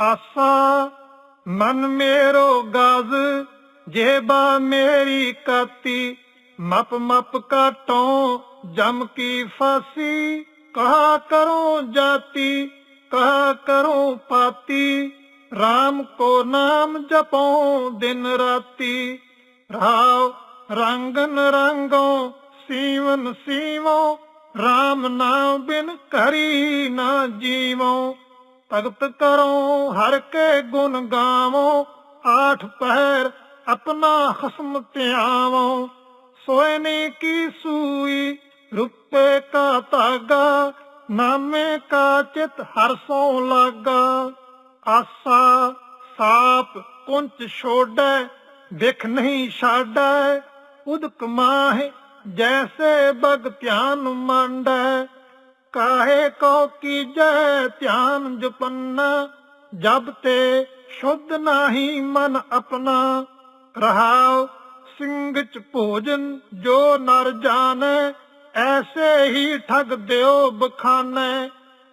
ਆਸਾ, ਮਨ ਮੇਰੋ ਗਾਜ਼, ਜੇਬਾ ਮੇਰੀ ਕਾਤੀ। ਮਪ ਮਪ ਕਾਟੋਂ, ਜਮ ਕੀ ਫਾਸੀ। ਕਹਾ ਕਰੋ ਜਾਤੀ, ਕਹਾ ਕਰੋ ਪਾਤੀ। RAM ਕੋ ਨਾਮ ਜਪੋ ਦਿਨ ਰਾਤੀ। ਰਾਵ ਰੰਗਨ ਰੰਗੋ ਸੀਵਨ ਸੀਵੋ। RAM ਨਾਮ ਬਿਨ ਕਰੀ ਨਾ ਜੀਵੋ। ਭਗਤ ਕਰੋ ਹਰ ਕੇ ਗੁਣ ਗਾਵੋ, ਆਠ ਪਹਿਰ ਆਪਣਾ ਖਸਮ ਧਿਆਵੋ। ਸੋਇਨੇ ਕੀ ਸੂਈ ਰੁਪੇ ਕਾ ਧਾਗਾ, ਨਾਮੇ ਕਾ ਚਿਤ ਹਰ ਸੋ ਲਾਗਾ। ਆਸਾ ਸਾਪ ਕੁੰਚ ਛੋੜੈ ਵਿਖ ਨਹੀਂ ਛਾੜੈ, ਉਦਕ ਮਾਹਿ ਜੈਸੇ ਬਗ ਧਿਆਨ ਮੰਡੈ। ਕਾਹੇ ਕੋ ਕੀਜੈ ਧਿਆਨ ਜਪੰਨਾ, ਜਬ ਤੇ ਸ਼ੁੱਧ ਨਾਹੀ ਮਨ ਆਪਣਾ। ਰਹਾਉ ਸਿੰਘ ਚ ਭੋਜਨ ਜੋ ਨਰ ਜਾਣੈ, ਐਸੇ ਹੀ ਠਗ ਦਿਓ ਬਖਾਨੈ।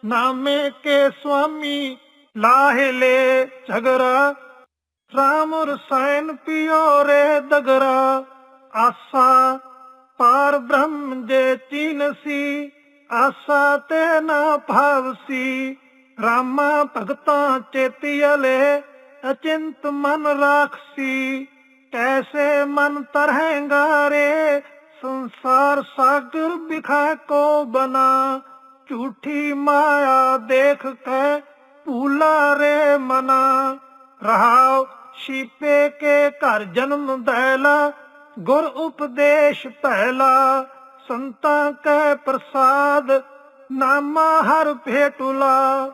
ਨਾਮੇ ਕੇ ਸੁਆਮੀ ਲਾਹੇ ਲੈ ਝਗਰਾ, ਰਾਮ ਰਸਾਇਨ ਪਿਓ ਰੇ ਦਗਰਾ। ਆਸਾ ਪਾਰ ਬ੍ਰਹਮ ਜੇ ਚੀਨਸੀ ਆਸਾ ਤੇ ਨਾ ਭਾਵਸੀ ਰਾਮਾ ਭਗਤਾਂ ਚੇਤੀਲੇ ਅਚਿੰਤ ਮਨ ਰਾਖਸੀ ਕੈਸੇ ਮਨ ਤਰਹੇਗਾ ਰੇ ਸੰਸਾਰ ਸਾਗਰ ਬਿਖਾ ਕੋ ਬਨਾ। ਝੂਠੀ ਮਾਇਆ ਦੇਖ ਕੇ ਭੂਲਾ ਰੇ ਮਨਾ। ਰਹਾਉ ਸ਼ੀਪੇ ਕੇ ਘਰ ਜਨਮ ਦੈਲਾ ਗੁਰ ਉਪਦੇਸ਼ ਪਹਿਲਾ ਸੰਤਾਂ ਕੈ ਪ੍ਰਸਾਦ, ਨਾਮਾ ਹਰ ਭੇਟੁਲਾ।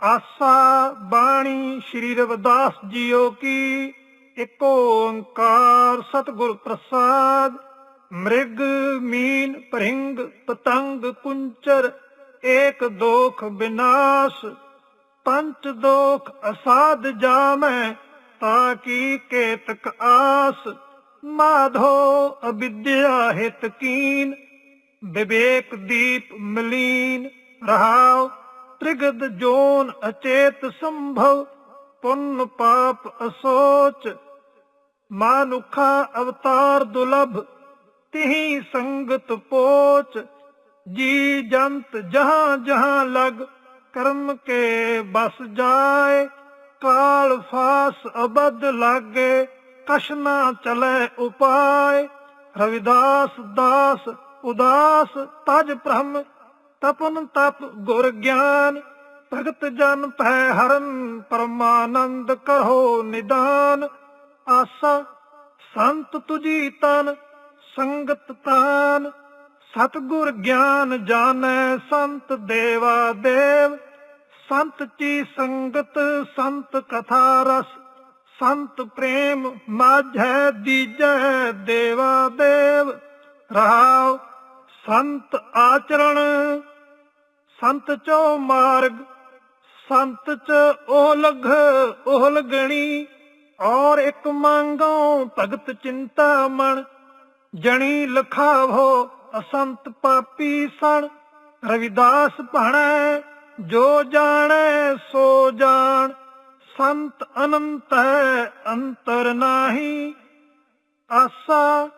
ਆਸਾ ਬਾਣੀ ਸ੍ਰੀ ਰਵਿਦਾਸ ਜੀਓ ਕੀ ਏਕ ਓੰਕਾਰ ਸਤਿਗੁਰ ਪ੍ਰਸਾਦ। ਮ੍ਰਿਗ, ਮੀਨ, ਭਰਿੰਗ, ਪਤੰਗ ਕੁੰਚਰ ਏਕ ਦੋਖ ਬਿਨਾਸ਼। ਪੰਚ ਦੋਖ ਅਸਾਧ ਜਾਮੈ, ਤਾ ਕੀ ਕੇਤਕ ਆਸ। ਮਾਧੋ ਅවිਦਿਆ ਹਿਤ ਕੀਨ ਵਿਵੇਕ ਦੀਪ ਮਲੀਨ ਰਹਾਉ, ਤ੍ਰਿਗਦ ਜੋਨ ਅਚੇਤ ਸੰਭਵ, ਪੁੰਨ ਪਾਪ ਅਸੋਚ। ਮਾਨੁਖਾ ਅਵਤਾਰ ਦੁਲਭ, ਤਿਹੀ ਸੰਗਤ ਪੋਚ। ਜੀ ਜੰਤ ਜਹਾਂ ਜਹਾਂ ਲਗ, ਕਰਮ ਕੇ ਬਸ ਜਾਏ। ਕਾਲ ਫਾਸ ਅਬਦ ਲਾਗੇ ਕਸ਼ਨਾ ਚਲੇ ਉਪਾਏ। ਰਵਿਦਾਸ ਦਾਸ ਉਦਾਸ, ਤਜ ਬ੍ਰਹਮ ਤਪਨ ਤਪ ਗੁਰ ਗਿਆਨ, ਭਗਤ ਜਨ ਭੈ ਹਰਨ, ਪਰਮਾਨੰਦ ਕਰੋ ਨਿਦਾਨ। ਆਸਾ, ਸੰਤ ਤੁਜੀ ਤਨ, ਸੰਗਤ ਤਾਨ। ਸਤਗੁਰ ਗਿਆਨ ਜਾਣੈ ਸੰਤ ਦੇਵਾ ਦੇਵ। ਸੰਤ ਕੀ ਸੰਗਤ, ਸੰਤ ਕਥਾ ਰਸ। ਸੰਤ ਪ੍ਰੇਮ ਮਾਝੈ ਦੀਜੈ ਦੇਵਾ ਦੇਵ। ਰਹਾਉ ਸੰਤ ਆਚਰਣ, ਸੰਤ ਚੋ ਮਾਰਗ, ਸੰਤ ਚ ਉਹ ਲਗ, ਉਹ ਲਗਣੀ। ਔਰ ਇੱਕ ਮੰਗੋ ਭਗਤ ਚਿੰਤਾ ਮਨ ਜਣੀ ਲਖਾਵੋ ਅਸੰਤ ਪਾਪੀ ਸਣ। ਰਵਿਦਾਸ ਭਣੈ, ਜੋ ਜਾਣੈ ਸੋ ਜਾਣ। ਸੰਤ ਅਨੰਤ ਹੈ ਅੰਤਰ ਨਾਹੀ, ਆਸਾ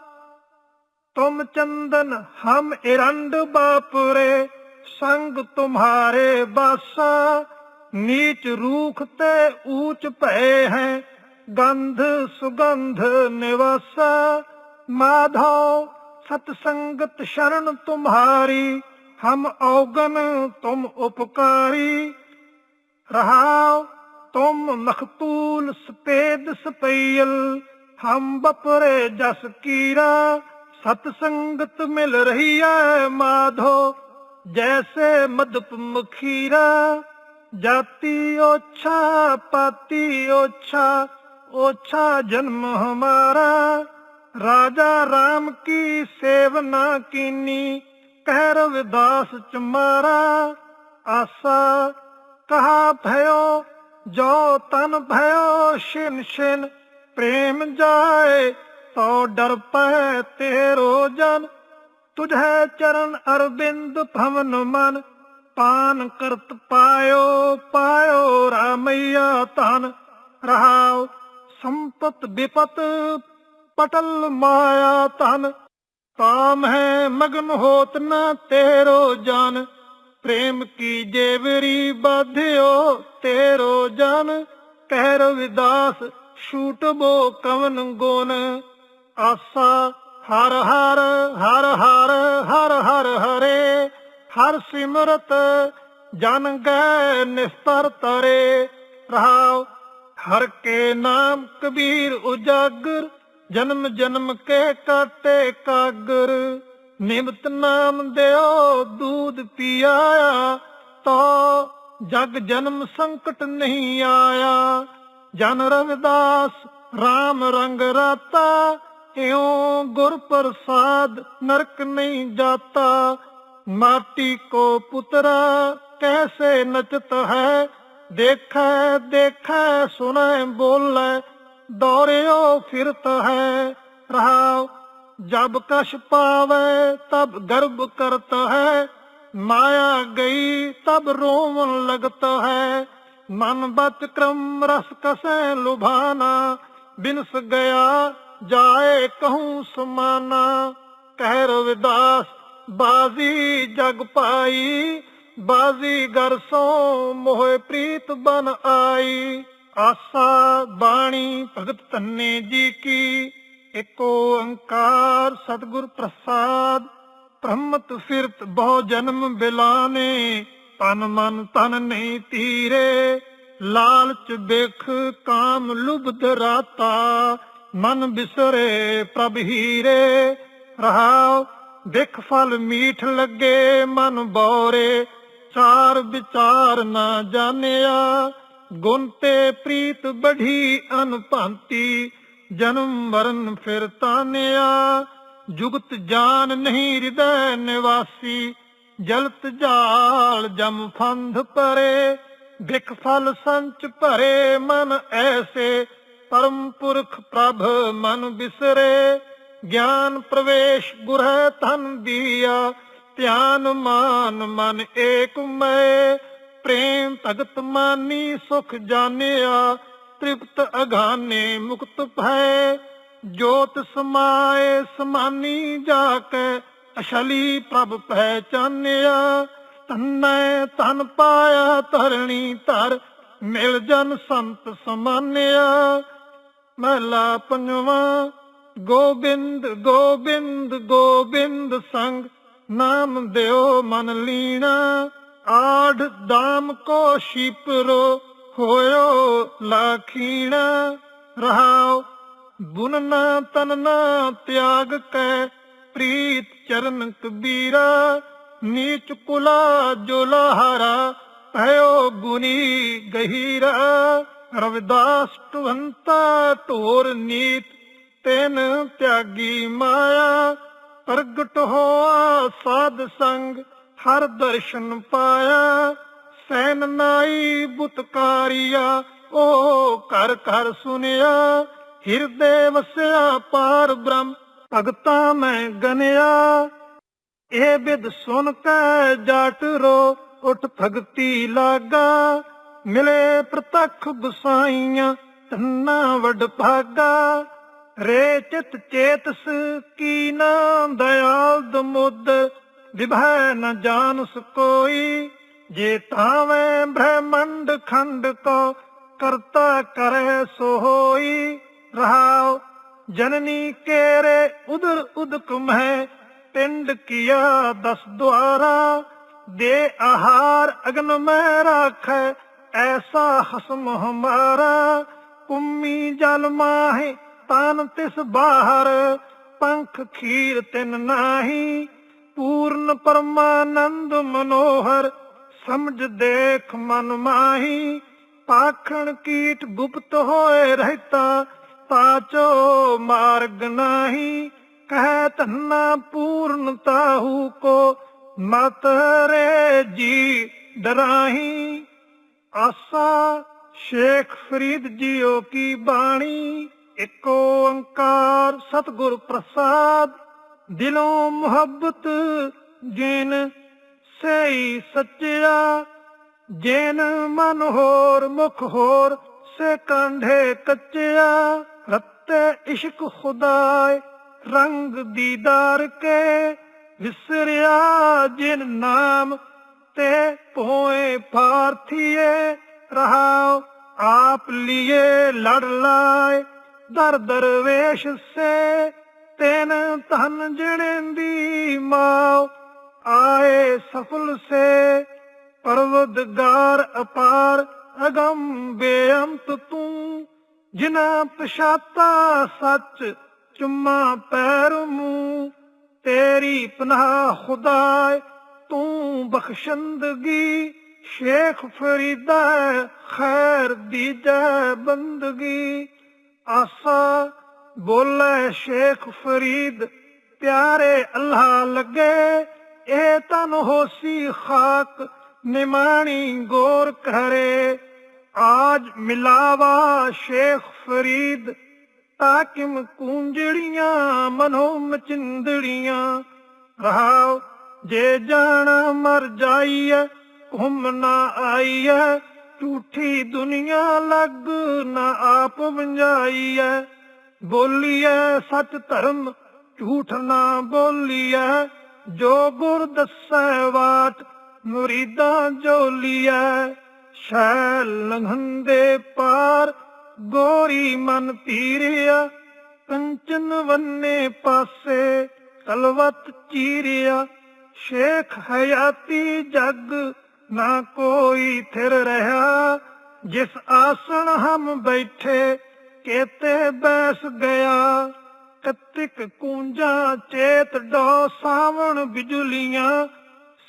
ਤੁਮ ਚੰਦਨ, ਹਮ ਇਰੰਡ ਬਾਪਰੇ, ਸੰਗ ਤੁਮਾਰੇ ਬਾਸਾ, ਨੀਚ ਰੂਖ ਤੇ ਊਚ ਭੈ ਹੈ, ਗੰਧ ਸੁਗੰਧ ਨਿਵਾਸਾ। ਮਾਧੋ ਸਤ ਸੰਗਤ ਸ਼ਰਨ ਤੁਮਾਰੀ, ਹਮ ਔਗਨ ਤੁਮ ਉਪਕਾਰੀ। ਰਹਾਉ, ਤੁਮ ਮਖਤੂਲ ਸਪੇਦ ਸਪਈਲ, ਹਮ ਬਪਰੇ ਜਸ ਕੀਰਾ सतसंगत मिल रही है माधो, जैसे मधुप मुखीरा जाती ओछा, पाती ओछा ओछा जन्म हमारा। राजा राम की सेवना कीनी कह रविदास चुमारा। आशा, कहा भयो, जो तन भयो, शिन शिन, प्रेम जाए ਤੋ ਡਰ ਪੈ ਤੇਰੋ ਜਨ, ਤੁਝੈ ਚਰਨ ਅਰਬਿੰਦ ਭਵਨ ਮਨ। ਪਾਨ ਕਰਤ ਪਾਇਓ ਪਾਇਓ ਰਾਮਈਆ ਧਨ। ਰਹਾਉ ਸੰਪਤ ਵਿਪਤ ਪਟਲ ਮਾਇਆ ਧਨ। ਤਾਮ ਹੈ ਮਗਨ ਹੋਤ ਨਾ ਤੇਰੋ ਜਨ। ਪ੍ਰੇਮ ਕੀ ਜੇਵਰੀ ਬਾਧਿਓ ਤੇਰੋ ਜਨ। ਕਹਿ ਰਵਿਦਾਸ ਛੂਟਬੋ ਕਵਨ ਗੁਣ ਆਸਾ, ਹਰ ਹਰ ਹਰ ਹਰ ਹਰ ਹਰ ਹਰੇ, ਹਰ ਸਿਮਰਤ, ਜਨ ਗੈ ਨਿਸਤਰ ਤਰੇ। ਰਹਾਉ, ਹਰ ਕੇ ਨਾਮ ਕਬੀਰ ਉਜਾਗਰ, ਜਨਮ ਜਨਮ ਕੇ ਕਾਟੇ ਕਾਗਰ। ਨਿਮਤ ਨਾਮ ਦਿਓ ਦੂਧ ਪੀਆਇਆ, ਤੋ ਜਗ ਜਨਮ ਸੰਕਟ ਨਹੀਂ ਆਇਆ। ਜਨ ਰਵਿਦਾਸ RAM ਰੰਗ ਰਾਤਾ ਇਉ ਗੁਰ ਪ੍ਰਸਾਦ ਨਰਕ ਨਹੀਂ ਜਾਤਾ, ਮਾਟੀ ਕੋ ਪੁਤਰਾ ਕੈਸੇ ਨਚਤ ਹੈ? ਦੇਖੈ ਦੇਖੈ, ਸੁਣੈ, ਬੋਲੇ, ਦੌਰਿਓ ਫਿਰਤ ਹੈ। ਰਹਾਉ, ਜਬ ਕਛ ਪਾਵੇ, ਤਬ ਗਰਭ ਕਰਤ ਹੈ। ਮਾਇਆ ਗਈ, ਤਬ ਰੋਵਨ ਲਗਤ ਹੈ। ਮਨ ਬਚ ਕ੍ਰਮ ਰਸ ਕਸੈ, ਲੁਭਾਨਾ, ਬਿਨਸ ਗਿਆ ਜਾਏ ਕਹੂੰ ਸਮਾਨਾ ਕਹਿ ਰਵਿਦਾਸ ਬਾਜ਼ੀ ਜਗ ਪਾਈ, ਬਾਜ਼ੀ ਗਰ ਮੋਹਿ ਪ੍ਰੀਤ ਬਨ ਆਈ। ਆਸਾ ਬਾਣੀ ਭਗਤ ਧੰਨੇ ਜੀ ਕੀ, ਏਕ ਓੰਕਾਰ ਸਤਿਗੁਰ ਪ੍ਰਸਾਦ। ਬ੍ਰਹਮਤ ਫਿਰਤ ਬਹੁ ਜਨਮ ਬਿਲਾਨੇ, ਤਨ ਮਨ ਤਨ ਨਹੀਂ ਤੀਰੇ। ਲਾਲਚ ਬਿਖ ਕਾਮ ਲੁਬਧ ਰਾਤਾ ਮਨ ਬਿਸਰੇ ਪ੍ਰਭ ਹੀਰੇ ਰਹਾਉ ਦੇਖ ਫਲ ਮੀਠ ਲੱਗੇ, ਮਨ ਬੋਰੇ, ਚਾਰ ਵਿਚਾਰ ਨਾ ਜਾਣਿਆ। ਗੁਣ ਤੇ ਪ੍ਰੀਤ ਬਢੀ ਅਨਭੰਤੀ, ਜਨਮ ਮਰਨ ਫਿਰ ਤਾਨਿਆ ਜੁਗਤ ਜਾਨ ਨਹੀਂ ਹਿਰਦੈ ਨਿਵਾਸੀ, ਜਲਤ ਜਾਲ ਜਮ ਫੰਧ ਪਰੇ। ਵਿਖ ਫਲ ਸੰਚ ਭਰੇ ਮਨ ਐਸੇ ਪਰਮ ਪੁਰਖ ਪ੍ਰਭ ਮਨ ਬਿਸਰੇ, ਗਿਆਨ ਪ੍ਰਵੇਸ਼ ਗੁਰ ਧਨ ਦੀਆ, ਧਿਆਨ ਮਾਨ ਮਨ ਏਕ ਮੈਂ ਪ੍ਰੇਮ ਭਗਤ ਮਾਨੀ ਸੁਖ ਜਾਣਿਆ, ਤ੍ਰਿਪਤ ਅਗਾਨੇ ਮੁਕਤ ਭੈ ਜੋਤ ਸਮਾਏ ਸਮਾਨੀ ਜਾ ਕੇ ਅਸ਼ਲੀ ਪ੍ਰਭ ਪਹਿਚਾਨਿਆ, ਤਨੈ ਤਨ ਪਾਇਆ ਧਰਣੀ ਧਰ, ਮਿਲ ਜਨ ਸੰਤ ਸਮਾਨਿਆ। ਮਹਲਾ ਪੰਜਵਾ, ਗੋਬਿੰਦ ਗੋਬਿੰਦ ਗੋਬਿੰਦ ਸੰਗ, ਨਾਮ ਦਿਓ ਮਨ ਲੀਣਾ, ਆੜ ਦਾਮ ਕੋ ਸ਼ਿਪਰੋ ਹੋਇਓ ਲਾਖੀਣਾ ਰਹਾਉ, ਬੁਨ ਨਾ ਤਿਆਗ ਕੈ, ਪ੍ਰੀਤ ਚਰਨ ਕਬੀਰਾ, ਨੀਚ ਕੁਲਾ ਜੋ ਲਹਾਰਾ ਭਇਓ ਗੁਨੀ ਗਹੀਰਾ। ਰਵਿਦਾਸ ਟਵੰਤਾ ਢੋਰ ਨੀਤ, ਤੈਨ ਤਿਆਗੀ ਮਾਇਆ, ਪ੍ਰਗਟ ਹੋਆ ਸਾਧ ਸੰਗ, ਹਰ ਦਰਸ਼ਨ ਪਾਇਆ। ਸੈਨ ਨਾਈ ਬੁਤਕਾਰੀਆ ਓ ਕਰ ਘਰ ਸੁਨਿਆ। ਹਿਰਦੇ ਵਸਿਆ ਪਾਰ ਬ੍ਰਹਮ, ਭਗਤਾ ਮੈਂ ਗਨਿਆ। ਇਹ ਬਿਦ ਸੁਨ ਕੇ ਜਾਟ ਰੋ, ਉਠ ਭਗਤੀ ਲਾਗਾ। ਮਿਲੇ ਪ੍ਰਤੱਖ ਗੁਸਾਈਆਂ, ਤੰਨਾ ਵੱਡ ਭਾਗਾ। ਰੇ ਚਿਤ ਚੇਤਸ, ਕੀ ਨਾਮ ਦਇਆਲ ਦਮੁੱਦ ਵਿਭੈ ਨ ਜਾਣਸ ਕੋਈ, ਜੇ ਤਾਵੇਂ ਬ੍ਰਹਮੰਡ ਖੰਡ ਕੋ, ਕਰਤਾ ਕਰੇ ਸੋ ਹੋਈ ਰਹਾਉ, ਜਨਨੀ ਕੇਰੇ ਉਦਰ ਉਦਕ ਮਹਿ, ਪਿੰਡ ਕੀਆ ਦਸ ਦੁਆਰਾ। ਦੇ ਆਹਾਰ ਅਗਨ ਮੈਂ ਰਾਖੈ ਐਸਾ ਹਸਮ ਹਮਾਰਾ, ਕੁੰਮੀ ਜਲ ਮਾਹੇ, ਤਨ ਤਿਸ ਬਾਹਰ, ਪੰਖ ਖੀਰ ਤਿਨ ਨਾਹੀ, ਪੂਰਨ ਪਰਮਾਨੰਦ ਮਨੋਹਰ, ਸਮਝ ਦੇਖ ਮਨ ਮਾਹੀ, ਪਾਖਣ ਕੀਟ ਗੁਪਤ ਹੋਏ ਰਹਿਤਾ, ਪਾਚੋ ਮਾਰਗ ਨਾਹੀ, ਕਹਿ ਧੰਨਾ ਪੂਰਨ ਤਾਹੂ ਕੋ, ਮਤ ਰੇ ਜੀ ਡਰਾਹੀ। ਆਸਾ ਸ਼ੇਖ ਫਰੀਦ ਜੀਓ ਕੀ ਬਾਣੀ, ਇੱਕ ਓੰਕਾਰ ਸਤਿਗੁਰ ਪ੍ਰਸਾਦ। ਦਿਲੋਂ ਮੁਹੱਬਤ ਜਿਨ ਸਈ ਸੱਚਿਆ, ਜੇਨ ਮਨ ਹੋਰ ਮੁਖ ਹੋਰ ਸੇ ਕੰਢੇ ਕੱਚਿਆ। ਰਤੇ ਇਸ਼ਕ ਖੁਦਾਏ ਰੰਗ ਦੀਦਾਰ ਕੇ ਵਿਸਰਿਆ ਜਿਨ ਨਾਮ ਤੇ ਪੋਏ ਪਾਰਥੀਏ ਰਹਾਓ, ਆਪ ਲਿਏ ਲੜ ਲਾਏ। ਦਰ ਦਰਵੇਸ਼ ਸੇ, ਤੈਨ ਧਨ ਜਣੇਂਦੀ ਮਾਓ। ਆਏ ਸਫਲ ਸੇ, ਪਰਵਦਗਾਰ ਅਪਾਰ, ਅਗੰਮ ਬੇਅੰਤ ਤੂੰ। ਜਿਨਾ ਪਛਾਤਾ ਸੱਚ, ਚੁੰਮਾ ਪੈਰ ਮੂੰ। ਤੇਰੀ ਪਨਾਹ ਖੁਦਾਏ ਤੂੰ ਬਖਸ਼ੰਦਗੀ ਸ਼ੇਖ ਫਰੀਦਾ ਖੈਰ ਦੀਜੈ ਬੰਦਗੀ ਆਸਾ ਬੋਲੇ ਸ਼ੇਖ ਫਰੀਦ ਪਿਆਰੇ ਅੱਲਾ ਲੱਗੇ ਇਹ ਤਨ ਹੋਸੀ ਖਾਕ ਨਿਮਾਣੀ ਗੌਰ ਕਰੇ ਆਜ ਮਿਲਾਵਾ ਸ਼ੇਖ ਫਰੀਦ ਤਾਕਿਮ ਕੂੰਜੜੀਆਂ ਮਨੋ ਮਚਿੰਦੜੀਆਂ ਰਹਾਓ ਜੇ ਜਾਣਾ ਮਰ ਜਾਈਏ, ਘੁੰਮ ਨਾ ਆਈਏ, ਝੂਠੀ ਦੁਨੀਆ ਲੱਗ ਨਾ ਆਪ ਵੰਜਾਈਏ। ਬੋਲੀਏ ਸੱਚ ਧਰਮ, ਝੂਠ ਨਾ ਬੋਲੀਏ, ਜੋ ਗੁਰ ਦੱਸੈ ਬਾਤ, ਮੁਰੀਦਾਂ ਜੋਲੀਐ ਸ਼ੈ ਲੰਘੰਦੇ ਪਾਰ ਗੋਰੀ ਮਨ ਪੀਰਿਆ ਕੰਚਨ ਵੰਨੇ ਪਾਸੇ ਤਲਵਤ ਚੀਰਿਆ। ਸ਼ੇਖ ਹਯਾਤੀ ਜਗ ਨਾ ਕੋਈ ਥਿਰ ਰਹਾ। ਜਿਸ ਆਸਣ ਹਮ ਬੈਠੇ, ਕੇਤੇ ਬੈਸ ਗਿਆ। ਕਤਿਕ ਕੂੰਜਾਂ ਚੇਤ ਡੋ ਸਾਵਣ ਬਿਜਲੀਆਂ,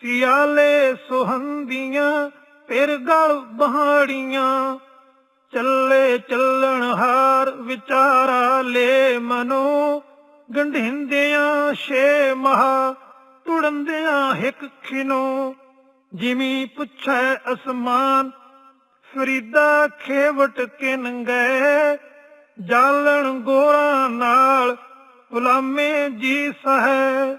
ਸਿਆਲੇ ਸੁਹੰਦੀਆਂ, ਫਿਰ ਗਲ ਬਹਾੜੀਆਂ। ਚੱਲੇ ਚੱਲਣ ਹਾਰ ਵਿਚਾਰਾ ਲੈ ਮਨੋ, ਗੰਢਿੰਦਿਆਂ ਛੇ ਮਹਾ ਤੁੜੰਦਿਆਂ ਹਿਕ ਖਿਨੋ ਜਿਵੇਂ ਪੁੱਛੈ ਅਸਮਾਨ, ਫਰੀਦਾ ਖੇਵਟ ਕਿਨ ਗਏ ਜਾਲਣ ਗੋਰਾ ਨਾਲ ਗੁਲਾਮੇ ਜੀ ਸਹਿ।